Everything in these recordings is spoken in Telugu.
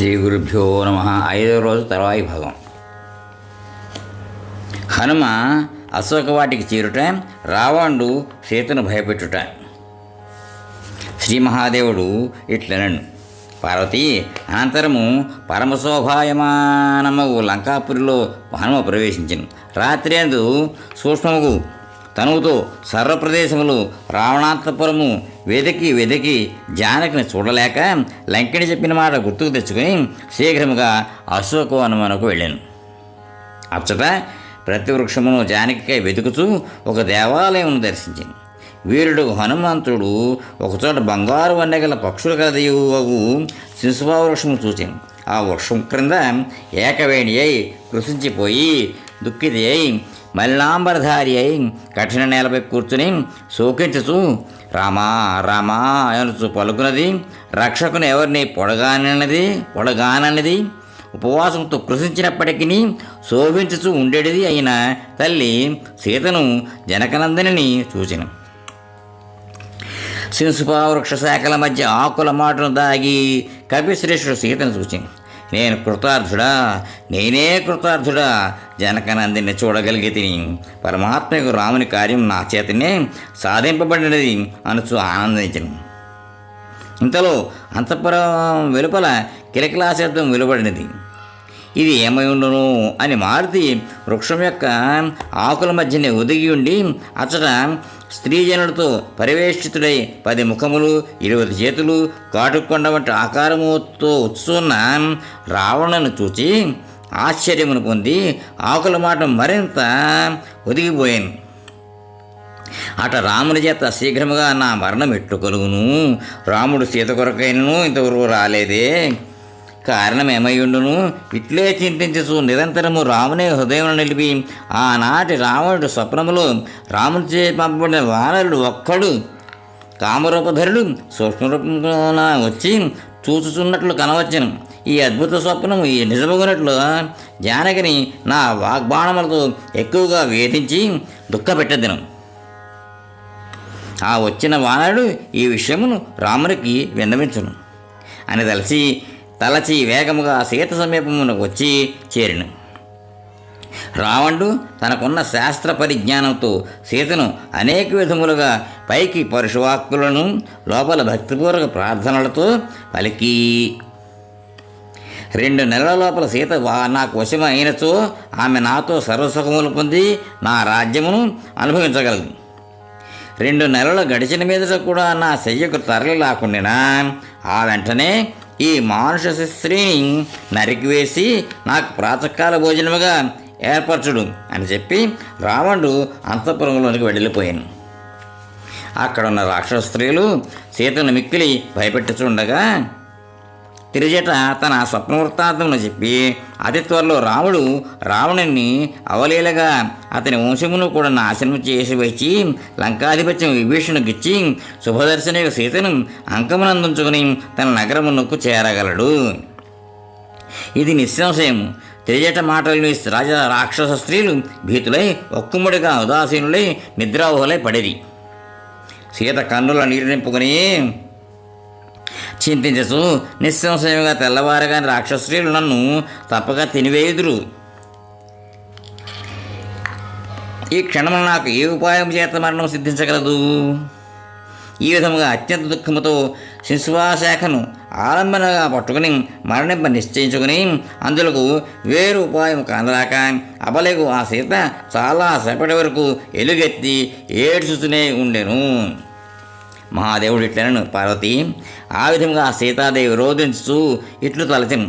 శ్రీ గురుభ్యో నమ. ఐదవ రోజు తర్వాయి భాగం. హనుమ అశోకవాటికి చేరుట రావణుడు సీతను భయపెట్టుట. శ్రీ మహాదేవుడు ఇట్లనను. పార్వతి అనంతరము పరమశోభాయమానమగు లంకాపురిలో హనుమ ప్రవేశించను. రాత్రి అందు సూక్ష్మముగు తనువుతో సర్వప్రదేశములు రావణాంతపురము వెదకి వెదకి జానకిని చూడలేక లంకిణి చెప్పిన మాట గుర్తుకు తెచ్చుకొని శీఘ్రముగా అశోకవనమునకు వెళ్ళాను. అచ్చట ప్రతి వృక్షమును జానకికై వెతుకుతూ ఒక దేవాలయమును దర్శించింది వీరుడు హనుమంతుడు ఒకచోట బంగారు వన్నెగల పక్షుల కదయువగు శిశుభా వృక్షము చూచాను. ఆ వృక్షం క్రింద ఏకవేణి అయి కృషించిపోయి దుఃఖితి అయి మల్లాంబరధారి అయి కఠిన నేలపై కూర్చుని శోకించుచు రామా రామా అనుచు పలుకున్నది రక్షకుని ఎవరిని పొడగానన్నది పొడగానన్నది ఉపవాసంతో కృషించినప్పటికీ శోభించుచు ఉండేది అయిన తల్లి సీతను జనకనందనిని చూచిన. శింసుపావృక్ష శాఖల మధ్య ఆకుల మాటను దాగి కపిశ్రేష్ఠుడు సీతను చూచింది నేను కృతార్థుడా నేనే కృతార్థుడా. జనకనందిని చూడగలిగితిని. పరమాత్మకు రాముని కార్యం నా చేతనే సాధింపబడినది అనుచు ఆనందించను. ఇంతలో అంతఃపురం వెలుపల కిలకిలా శబ్దం వెలువడినది. ఇది ఏమై ఉండును? అని మారుతి వృక్షం యొక్క ఆకుల మధ్యనే ఒదిగి ఉండి అతడ స్త్రీజనులతో పరివేష్టితుడై పది ముఖములు ఇరవై చేతులు కాటుకొండ వంటి ఆకారముతో వచ్చున్న రావణను చూచి ఆశ్చర్యమును పొంది ఆకుల మాట మరింత ఒదిగిపోయాను. అట రాముని చేత శీఘ్రముగా నా మరణం ఎట్టుకొలుగును? రాముడు సీత కొరకైనను ఇంతవరకు రాలేదే. కారణమేమయ్యుండును? ఇట్లే చింతించు నిరంతరము రామునే హృదయం నిలిపి ఆనాటి రావణుడు స్వప్నములో రాముని చే పంపబడిన వానరుడు ఒక్కడు కామరూపధరుడు సూక్ష్మరూపంగా వచ్చి చూచుచున్నట్లు కనవచ్చను. ఈ అద్భుత స్వప్నము ఈ నిజమగునట్లు జానకిని నా వాగ్బాణములతో ఎక్కువగా వేధించి దుఃఖపెట్టదిను. ఆ వచ్చిన వానరుడు ఈ విషయమును రామునికి విన్నవించును. అని తలచి తలచి వేగముగా సీత సమీపమునకు వచ్చి చేరిను. రావణుడు తనకున్న శాస్త్ర పరిజ్ఞానంతో సీతను అనేక విధములుగా పైకి పరుషవాక్కులను లోపల భక్తిపూర్వక ప్రార్థనలతో పలికి. రెండు నెలల లోపల సీత వా నాకు వశం అయినచో ఆమె నాతో సర్వసుఖములు పొంది నా రాజ్యమును అనుభవించగలదు. రెండు నెలలు గడిచిన మీద కూడా నా శయ్యకు తరలి లేకుండా ఆ వెంటనే ఈ మానుష స్త్రీని నరికివేసి నాకు ప్రాతకాల భోజనముగా ఏర్పరచుడు అని చెప్పి రావణుడు అంతఃపురంలోనికి వెళ్ళిపోయాను. అక్కడ ఉన్న రాక్షస స్త్రీలు సీతను మిక్కిలి భయపెట్టుచుండగా తిరిజట తన స్వప్నవృత్తాంతమును చెప్పి అతి త్వరలో రాముడు రావణుణ్ణి అవలీలగా అతని వంశమును కూడా నాశనం చేసి వచ్చి లంకాధిపత్యం విభీషణుకిచ్చి శుభదర్శన సీతను అంకమునందించుకుని తన నగరమునకు చేరగలడు. ఇది నిస్సంశయము. తెలియట మాటలు రాజ రాక్షస స్త్రీలు భీతులై ఒక్కుముడిగా ఉదాసీనులై నిద్రావులై పడిరి. సీత కన్నుల నీరు నింపుకుని చింతించసు నిస్సంశయంగా తెల్లవారగాని రాక్షసులు నన్ను తప్పక తినివేయుదురు. ఈ క్షణంలో నాకు ఏ ఉపాయం చేత మరణం సిద్ధించగలదు? ఈ విధముగా అత్యంత దుఃఖముతో శిశువాశాఖను ఆలంబనగా పట్టుకుని మరణింప నిశ్చయించుకుని అందులకు వేరు ఉపాయం కానరాక అబలకు ఆ సీత చాలా సేపటి వరకు ఎలుగెత్తి ఏడ్చుతూనే ఉండెను. మహాదేవుడు ఇట్లనను పార్వతి. ఆ విధంగా సీతాదేవి రోధించు ఇట్లు తలచిను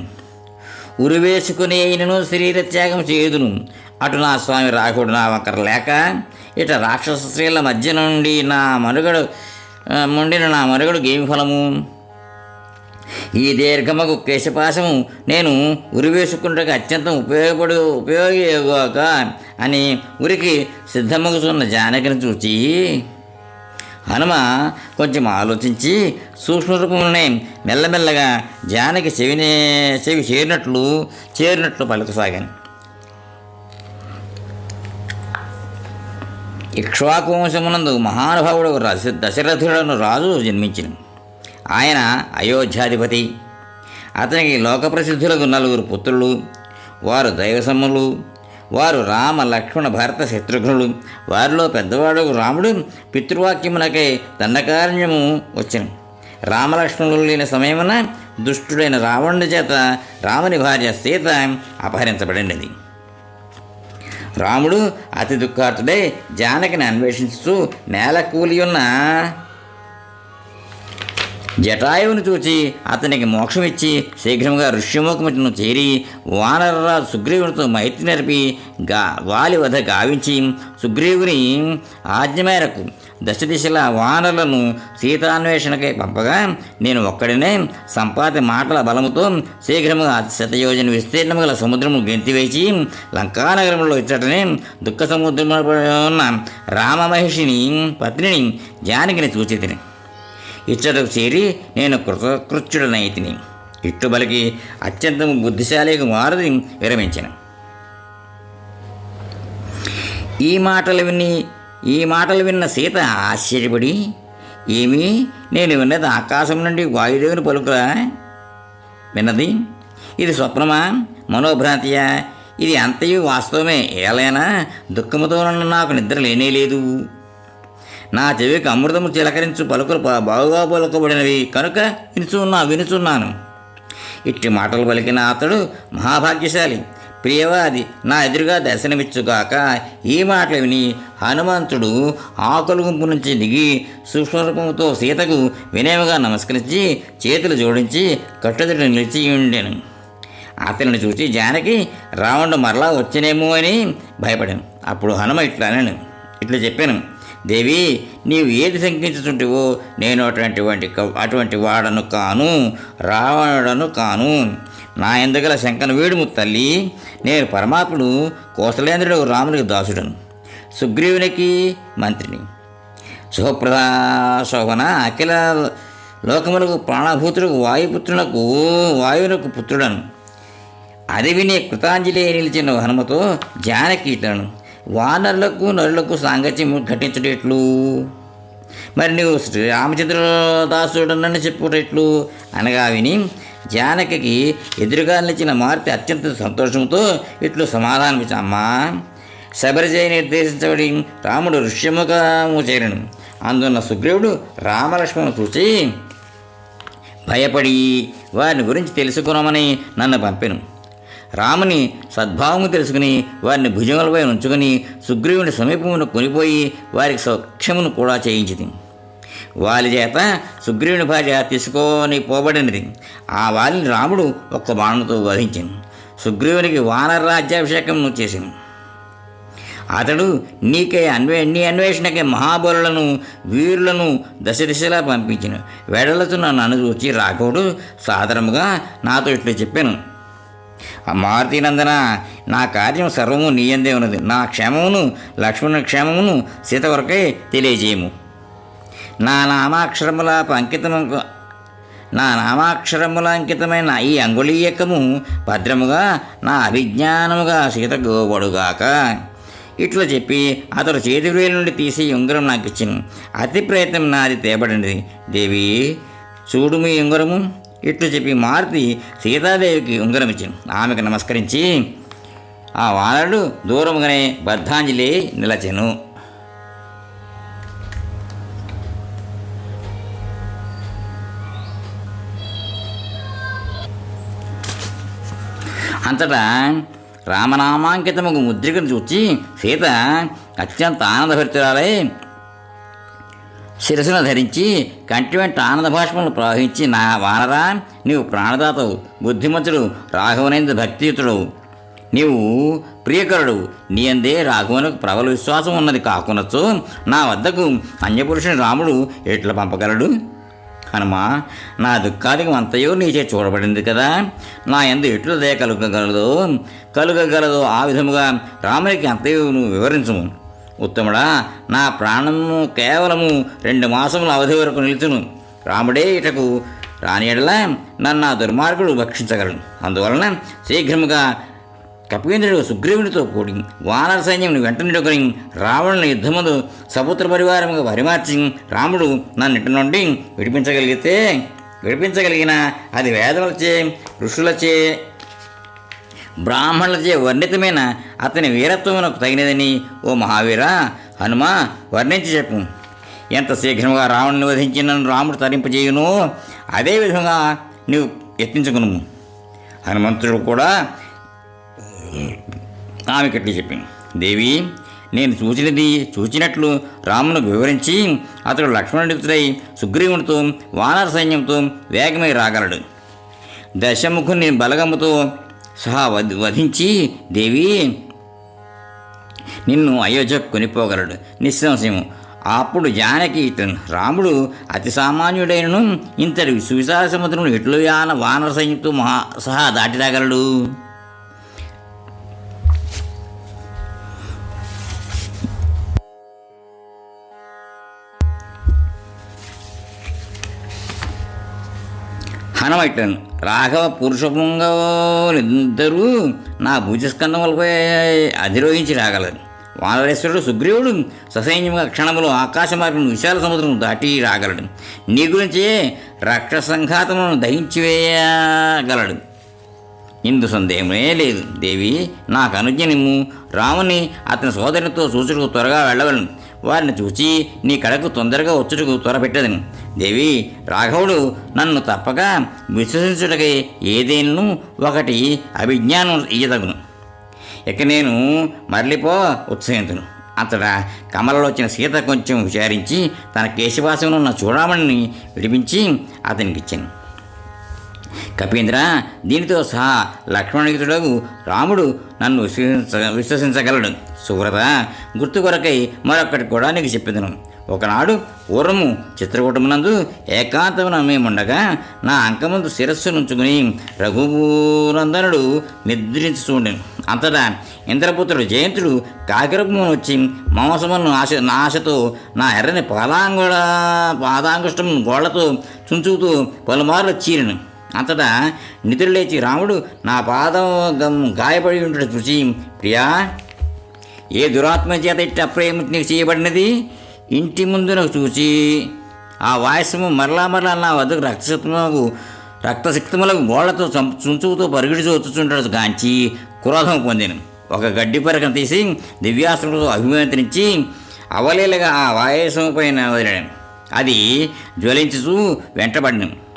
ఉరివేసుకుని అయినను శరీరత్యాగం చేయుదును. అటు నా స్వామి రాకుడు నా వంకర లేక ఇట రాక్షస స్త్రీల మధ్య నుండి నా మనుగడు ముండిన నా మనుగడు గేమి ఫలము? ఈ దీర్ఘమగు కేశపాశము నేను ఉరివేసుకుంటకు అత్యంత ఉపయోగపడు ఉపయోగగా అని ఉరికి సిద్ధమగుతున్న జానకిని చూచి హనుమ కొంచెం ఆలోచించి సూక్ష్మరూపమునే మెల్లమెల్లగా జానకి చెవినే చెవి చేరినట్లు చేరినట్లు పలుకసాగాను. ఇక్ష్వాకువంశమునందు మహానుభావుడు దశరథుడను రాజు జన్మించిన ఆయన అయోధ్యాధిపతి. అతనికి లోకప్రసిద్ధులకు నలుగురు పుత్రులు వారు దైవసమ్ములు వారు రామ లక్ష్మణ భరత శత్రుఘ్నులు. వారిలో పెద్దవాడు రాముడు పితృవాక్యమునకై దండకారణ్యము వచ్చిన. రామలక్ష్మణులు లేని సమయమున దుష్టుడైన రావణుడి చేత రాముని భార్య సీత అపహరించబడినది. రాముడు అతి దుఃఖార్తుడై జానకిని అన్వేషిస్తూ నేల కూలి ఉన్న జటాయువును చూచి అతనికి మోక్షమిచ్చి శీఘ్రంగా ఋష్యముఖమును చేరి వానరరాజు సుగ్రీవునితో మైత్రి నరిపి గా వాలి వధ గావించి సుగ్రీవుని ఆజ్ఞ మేరకు దశ దిశల వానరులను సీతాన్వేషణకై పంపగా నేను ఒక్కడినే సంపాతి మాటల బలముతో శీఘ్రముగా శతయోజన విస్తీర్ణము గల సముద్రము గెంతివేసి లంకానగరంలో ఇచ్చటనే దుఃఖ సముద్రంలో ఉన్న రామమహిషిని పత్నిని జానకిని సూచితిని ఇచ్చటకు చేరి నేను కృతకృత్యుడనైతిని ఇట్టుబలికి అత్యంత బుద్ధిశాలిగా మారుది విరమించిన. ఈ మాటలు విని ఈ మాటలు విన్న సీత ఆశ్చర్యపడి ఏమి నేను విన్నది ఆకాశం నుండి వాయుదేవుని పలుకురా? విన్నది ఇది స్వప్నమా? మనోభ్రాంతియా? ఇది అంతయు వాస్తవమే ఏలైనా దుఃఖముతో నాకు నిద్ర లేనే లేదు. నా చెవికి అమృతము చిలకరించు పలుకులు బాగుగా పలుకబడినవి. కనుక వినుచున్నా వినుచున్నాను. ఇట్టి మాటలు పలికిన అతడు మహాభాగ్యశాలి. ప్రియవాది నా ఎదురుగా దర్శనమిచ్చుగాక ఈ మాటలు విని హనుమంతుడు ఆకులు గుంపు నుంచి దిగి సూక్ష్మరూపంతో సీతకు వినయముగా నమస్కరించి చేతులు జోడించి కట్టుదడి నిలిచి ఉండెను. అతనిని చూసి జానకి రావణుడు మరలా వచ్చనేమో అని భయపడాను. అప్పుడు హనుమ ఇట్లా అన్నాను ఇట్లా చెప్పాను. దేవి నీవు ఏది శంకించుచుంటివో నేను అటువంటి వంటి అటువంటి వాడను కాను రావణుడను కాను. నా ఎందుగల శంకను వీడుము తల్లి. నేను పరమాత్ముడు కోసలేంద్రుడు రామునికి దాసుడను. సుగ్రీవునికి మంత్రిని. సుఖప్రదా శోభన. అఖిల లోకములకు ప్రాణభూతులకు వాయుపుత్రులకు వాయువులకు పుత్రుడను. అది విని కృతాంజలి నిలిచిన హనుమతో జానకి వానరులకు నరులకు సాంగత్యం ఘటించటెట్లు. మరి నువ్వు శ్రీ రామచంద్రదాసుడనని చెప్పుటెట్లు. అనగా విని జానకి ఎదురుగా నిలిచిన మార్తి అత్యంత సంతోషంతో ఇట్లు సమాధానం అమ్మా శబరిజయ నిర్దేశించబడి రాముడు ఋష్యముఖము చేరను. అందున్న సుగ్రీవుడు రామలక్ష్మణ్ చూసి భయపడి వారిని గురించి తెలుసుకున్నామని నన్ను పంపెను. రాముని సద్భావము తెలుసుకుని వారిని భుజములపై ఉంచుకొని సుగ్రీవుని సమీపమును కొనిపోయి వారికి సౌఖ్యమును కూడా చేయించింది వాలి చేత సుగ్రీవుని భార్య తీసుకొని పోబడినది. ఆ వాలిని రాముడు ఒక్క బాణంతో వధించింది సుగ్రీవునికి వానర రాజ్యాభిషేకం చేసింది అతడు నీకే అన్వే నీ అన్వేషణకే మహాబలులను వీరులను దశ దిశలా పంపించిన. వెడలతో నన్ను అనుచూచి రాఘవుడు సాధారణంగా నాతో ఇట్లు చెప్పాను. మారుతినందన నా కార్యం సర్వము నీయందే ఉన్నది. నా క్షేమమును లక్ష్మణ క్షేమమును సీత వరకే తెలియజేయము. నా నామాక్షరముల అంకితము నా నామాక్షరముల అంకితమైన ఈ అంగుళీయకము భద్రముగా నా అభిజ్ఞానముగా సీత గోబడుగాక ఇట్లా చెప్పి అతడు చేతి వేలు నుండి తీసి ఉంగరం నాకు ఇచ్చింది అతి ప్రయత్నం నాది తేబడినది. దేవి చూడు మీ ఉంగరము. ఇట్లు చెప్పి మారుతి సీతాదేవికి ఉంగరం ఇచ్చింది ఆమెకు నమస్కరించి ఆ వానరుడు దూరముగానే బద్ధాంజలి నిలచెను. అంతటా రామనామాంకితముకు ముద్రికను చూచి సీత అత్యంత ఆనందభరితురాలై శిరసును ధరించి కంటి వెంట ఆనంద భాష్పములు ప్రవహించి నా వానరా నీవు ప్రాణదాతవు బుద్ధిమంతుడు రాఘవనేంద్ర భక్తియుతుడు. నీవు ప్రియకరుడు నీ అందే రాఘవనుకు ప్రబల విశ్వాసం ఉన్నది కాకునచ్చు నా వద్దకు అన్యపురుషుని రాముడు ఎట్లా పంపగలడు? హనుమా నా దుఃఖానికి అంతయో నీచే చూడబడింది కదా నా ఎందు ఎట్లు దయ కలుగగలదో కలుగగలదో ఆ విధముగా రామునికి అంతయో నువ్వు వివరించము. ఉత్తముడా నా ప్రాణము కేవలము రెండు మాసముల అవధి వరకు నిలుచును. రాముడే ఇటకు రాని నన్ను ఆ దుర్మార్గుడు భక్షించగలను. అందువలన శీఘ్రముగా కపీంద్రుడు సుగ్రీవునితో కూడి వానర సైన్యం వెంట నిడుకొని రావణుని యుద్ధముందు సపుత్ర పరివారముగా పరిమార్చి రాముడు నన్ను నుండి విడిపించగలిగితే విడిపించగలిగిన అది వేదములచే ఋషులచే బ్రాహ్మణులచే వర్ణితమైన అతని వీరత్వమునకు తగినదని ఓ మహావీర హనుమ వర్ణించి చెప్పు. ఎంత శీఘ్రంగా రావణుని వధించి నన్ను రాముడు తరింపజేయును అదే విధంగా నీవు యత్నించుకును హనుమంతుడు కూడా ఆమెకట్లు చెప్పింది దేవి నేను చూసినది చూచినట్లు రామును వివరించి అతడు లక్ష్మణుడితుడై సుగ్రీవునితో వానర సైన్యంతో వేగమై రాగలడు. దశముఖుని బలగముతో సహా వధ వధించి దేవి నిన్ను అయోధ్యకు కొనిపోగలడు. నిస్సంశయము. అప్పుడు జానకి రాముడు అతి సామాన్యుడైనను ఇంతటి సువిశాల సముద్రము ఎట్లు యాన వానర సైన్యంతో మహా సహా దాటి రాగలడు రాఘవ పురుషపుంగవులిద్దరూ నా భుజస్కందములపై అధిరోహించి రాగలరు. వానరేశ్వరుడు సుగ్రీవుడు ససైన్యంగా క్షణములో ఆకాశ మార్గం విశాల సముద్రం దాటి రాగలడు. నీ గురించే రక్ష సంఘాతములను దహించివేయగలడు. ఇందు సందేహమే లేదు. దేవి నాకు అనుజ్ఞ నిమ్ము రాముని అతని సోదరునితో చూచుటకు త్వరగా వెళ్ళవలను. వారిని చూచి నీ కడకు తొందరగా వచ్చుటకు త్వరపెట్టదను. దేవి రాఘవుడు నన్ను తప్పక విశ్వసించుటకై ఏదేను ఒకటి అభిజ్ఞానం ఇయ్యదగును. ఇక నేను మరలిపో ఉత్సహించును అతడ కమలలో వచ్చిన సీత కొంచెం విచారించి తన కేశవాసంలో ఉన్న చూడమని విడిపించి అతనికి ఇచ్చాను కపీంద్ర దీనితో సహా లక్ష్మణయుతుడు రాముడు నన్ను విశ్వసించ విశ్వసించగలడు. సువ్రత గుర్తు కొరకై మరొక్కటి కూడా నీకు చెప్పిదను ఒకనాడు పూర్వము చిత్రకూటమునందు ఏకాంతమున మేముండగా నా అంకముందు శిరస్సు నుంచుకుని రఘునందనుడు నిద్రించుండెను అంతటా ఇంద్రపుత్రుడు జయంతుడు కాకిరూపమును వచ్చి మాంసమును ఆశ నా ఆశతో నా ఎర్రని పాదాంగుడ పాదాంగుష్టం గోళ్ళతో చుంచుతూ పలుమార్లు చీరిను. అంతటా నిద్రలేచి రాముడు నా పాదం గాయపడి ఉంటాడు చూసి ప్రియా ఏ దురాత్మ చేత ఇట్టి ప్రేమ నీకు చేయబడినది? ఇంటి ముందున చూచి. ఆ వాయసము మరలా మరలా నా వద్దకు రక్తశక్తులకు రక్తశక్తములకు గోళ్ళతో చం- చుంచుతో పరిగెడుచు వచ్చుచుంటాడు గాంచి. క్రోధం పొందాను. ఒక గడ్డి పరకను తీసి దివ్యాస్త్రంతో అభిమంత్రించి అవలీలగా ఆ వాయసం పైన వదిలాను అది జ్వలించుచూ వెంటబడినాను.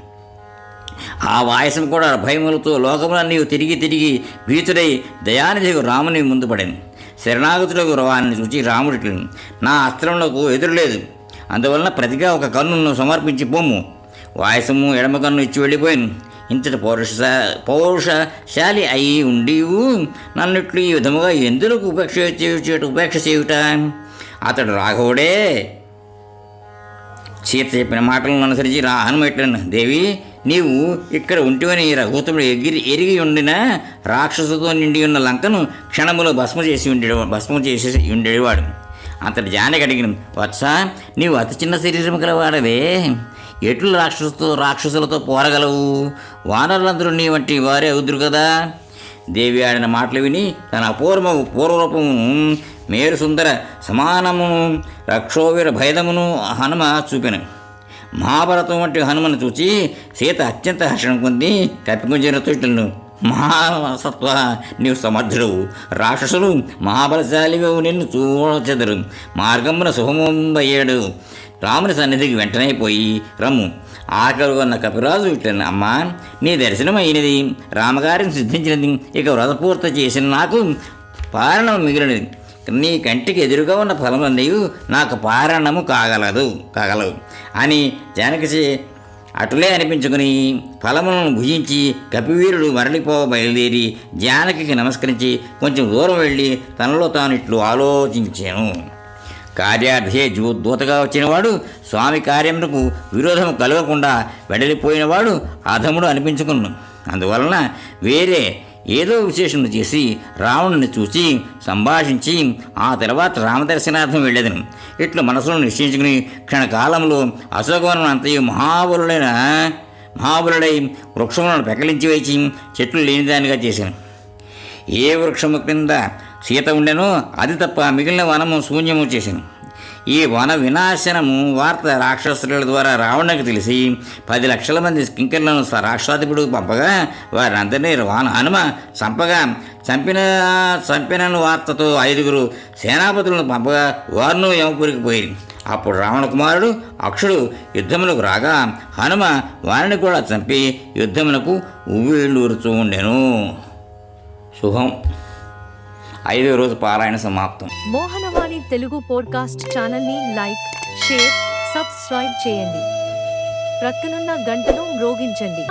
ఆ వాయసం కూడా భయములతో లోకములన్నీ తిరిగి తిరిగి భీతుడై దయానిధికు రాముని ముందు పడాను. శరణాగతులకు వారిని చూచి రాముడి నా అస్త్రములకు ఎదురులేదు. అందువలన ప్రతిగా ఒక కన్నును సమర్పించి పొమ్ము వాయసము ఎడమ కన్ను ఇచ్చి వెళ్ళిపోయాను. ఇంతటి పౌరుష పౌరుషశాలి అయి ఉండి నన్నిట్లు ఈ విధముగా ఎందుకు ఉపేక్ష చేయుట ఉపేక్ష చేయుట? అతడు రాఘవుడే. సీత చెప్పిన మాటలను అనుసరించి రా హనుమట్లను దేవి నీవు ఇక్కడ ఉంటివని రఘుతముడు ఎగిరి ఎరిగి ఉండిన రాక్షసుతో నిండి ఉన్న లంకను క్షణములో భస్మ చేసి ఉండే భస్మం చేసి ఉండేవాడు. అంతటి జానకి అడిగిన వత్స నీవు అతి చిన్న శరీరం గలవాడవే. ఎట్లు రాక్షసుతో రాక్షసులతో పోరగలవు? వానరులందరూ నీ వంటి వారే అవుదురు కదా? దేవి ఆడిన మాటలు విని తన అపూర్వ పూర్వరూపము మేరు సుందర సమానమును రక్షోవీర భేదమును హనుమ చూపెను. మహాభారతం వంటి హనుమను చూచి సీత అత్యంత హర్షణ పొంది కప్పికొంచిన తొట్టులను మహాసత్వ నీవు సమర్థుడు రాక్షసులు మహాబలశాలిగా నిన్ను చూడచెదరు. మార్గమున శుభమంబయ్యాడు. రాముని సన్నిధికి వెంటనే పోయి రమ్ము. ఆకలి ఉన్న కపిరాజు ఇట్లని అమ్మా నీ దర్శనం అయినది. రామగారిని సిద్ధించినది. ఇక వ్రతపూర్త చేసిన నాకు పారణం మిగిలినది. నీ కంటికి ఎదురుగా ఉన్న ఫలములన్నీ నాకు పారణము కాగలదు కాగలవు అని జానకిసి అటులే అనిపించుకుని ఫలములను భుజించి కపివీరుడు మరలిపో బయలుదేరి జానకి నమస్కరించి కొంచెం దూరం వెళ్ళి తనలో తాను ఇట్లు ఆలోచించాను. కార్యార్థే జూ దూతగా వచ్చినవాడు స్వామి కార్యమునకు విరోధం కలగకుండా వెడలిపోయినవాడు అధముడు అనిపించుకున్నాను అందువలన వేరే ఏదో విశేషం చేసి రావణుని చూసి సంభాషించి ఆ తర్వాత రామదర్శనార్థం వెళ్ళేదను. ఇట్లు మనసులో నిశ్చయించుకుని క్షణకాలంలో అశోకవనం అంతయు మహాబలుడైన మహాబలుడై వృక్షములను పెకలించి వేచి చెట్లు లేనిదానిగా చేశాను. ఏ వృక్షము క్రింద సీత ఉండెనో అది తప్ప మిగిలిన వనము శూన్యము చేశాను. ఈ వన వినాశనము వార్త రాక్షసుల ద్వారా రావణకు తెలిసి పది లక్షల మంది స్కింకర్లను రాక్షాధిపుడు పంపగా వారందరినీ వాన హనుమ చంపగా చంపిన చంపిన వార్తతో ఐదుగురు సేనాపతులను పంపగా వారును యమపురికి పోయి. అప్పుడు రావణ కుమారుడు అక్షుడు యుద్ధములకు రాగా హనుమ వారిని కూడా చంపి యుద్ధమునకు ఉవ్వేళ్ళూరుతూ ఉండెను. శుభం. ఐదో రోజు పారాయణ సమాప్తం. మోహనవాణి తెలుగు పోడ్కాస్ట్ ఛానల్ని లైక్ షేర్ సబ్స్క్రైబ్ చేయండి. ప్రక్కనున్న గంటను మ్రోగించండి.